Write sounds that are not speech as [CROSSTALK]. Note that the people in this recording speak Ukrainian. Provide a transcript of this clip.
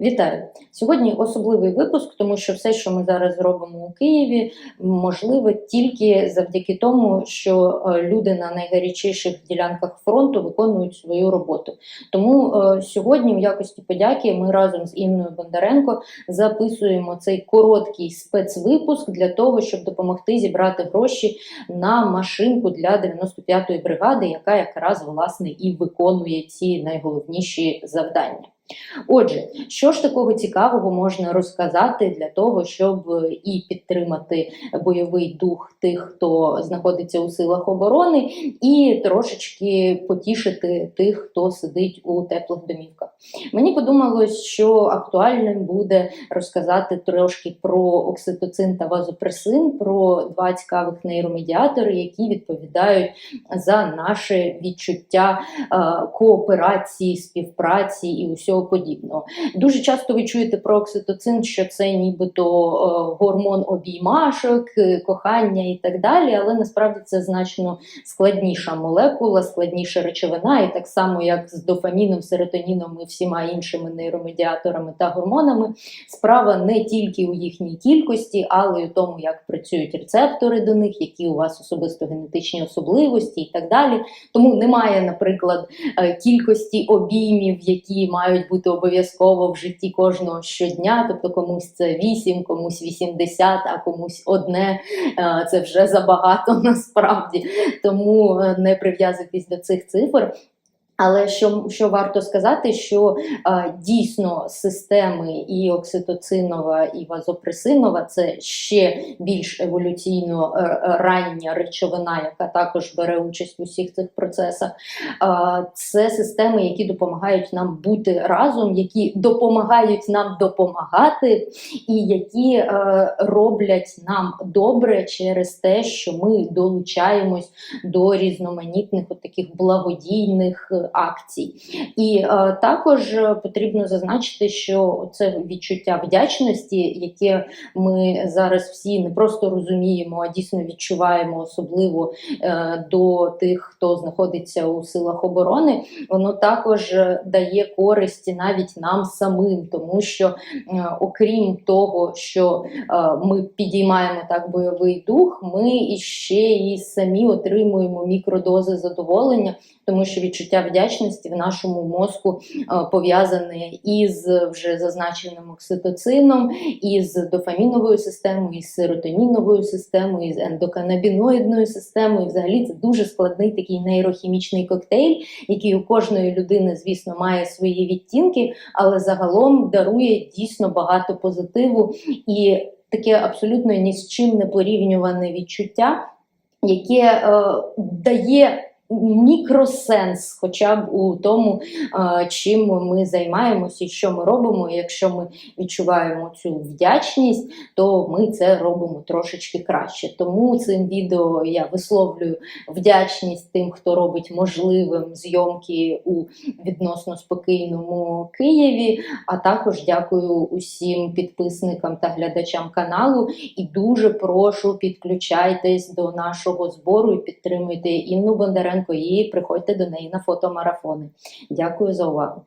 Вітаю! Сьогодні особливий випуск, тому що все, що ми зараз робимо у Києві, можливе тільки завдяки тому, що е, люди на найгарячіших ділянках фронту виконують свою роботу. Тому е, сьогодні, в якості подяки, ми разом з Інною Бондаренко записуємо цей короткий спецвипуск для того, щоб допомогти зібрати гроші на машинку для 95-ї бригади, яка якраз власне і виконує ці найголовніші завдання. Отже, що ж такого цікавого можна розказати для того, щоб е, і підтримати бойовий дух тих, хто знаходиться у силах оборони, і трошечки потішити тих, хто сидить у теплих домівках. Мені подумалось, що актуальним буде розказати трошки про окситоцин та вазопресин, про два цікавих нейромедіатори, які відповідають за наше відчуття е, кооперації, співпраці і усього подібного. Дуже часто ви чуєте про окситоцин, що це нібито е, гормон обіймашок, е, кохання і так далі, але насправді це значно складніша молекула, складніша речовина, і так само, як з дофаміном, серотоніном і всіма іншими нейромедіаторами та гормонами, справа не тільки у їхній кількості, але й у тому, як працюють рецептори до них, які у вас особисто генетичні особливості і так далі. Тому немає, наприклад, е, кількості обіймів, які мають бути обов'язково в житті кожного щодня. Тобто комусь це 8, комусь 80, а комусь одне. Е, Це вже забагато [LAUGHS] насправді. Тому е, не прив'язуйтесь до цих цифр. Але що що варто сказати, що е, дійсно системи і окситоцинова, і вазопресинова це ще більш еволюційно е, е, рання речовина, яка також бере участь у всіх цих процесах. Е, це системи, які допомагають нам бути разом, які допомагають нам допомагати, і які е, роблять нам добре через те, що ми долучаємось до різноманітних от таких благодійних акцій. І е, також е, потрібно зазначити, що це відчуття вдячності, яке ми зараз всі не просто розуміємо, а дійсно відчуваємо, особливо е, до тих, хто знаходиться у силах оборони, воно також е, дає користь навіть нам самим, тому що е, окрім того, що е, ми підіймаємо так бойовий дух, ми іще і самі отримуємо мікродози задоволення тому що відчуття вдячності в нашому мозку е, пов'язане із вже зазначеним окситоцином, із дофаміновою системою, із серотоніновою системою, із ендоканабіноїдною системою. Взагалі це дуже складний такий нейрохімічний коктейль, який у кожної людини, звісно, має свої відтінки, але загалом дарує дійсно багато позитиву і таке абсолютно ні з чим не порівнюване відчуття, яке е, дає мікросенс, хоча б у тому, чим ми займаємося що ми робимо. Якщо ми відчуваємо цю вдячність, то ми це робимо трошечки краще. Тому цим відео я висловлюю вдячність тим, хто робить можливим зйомки у відносно спокійному Києві. А також дякую усім підписникам та глядачам каналу. І дуже прошу підключайтесь до нашого збору і підтримуйте Інну Бондаренко і приходьте до неї на фотомарафони. Дякую за увагу.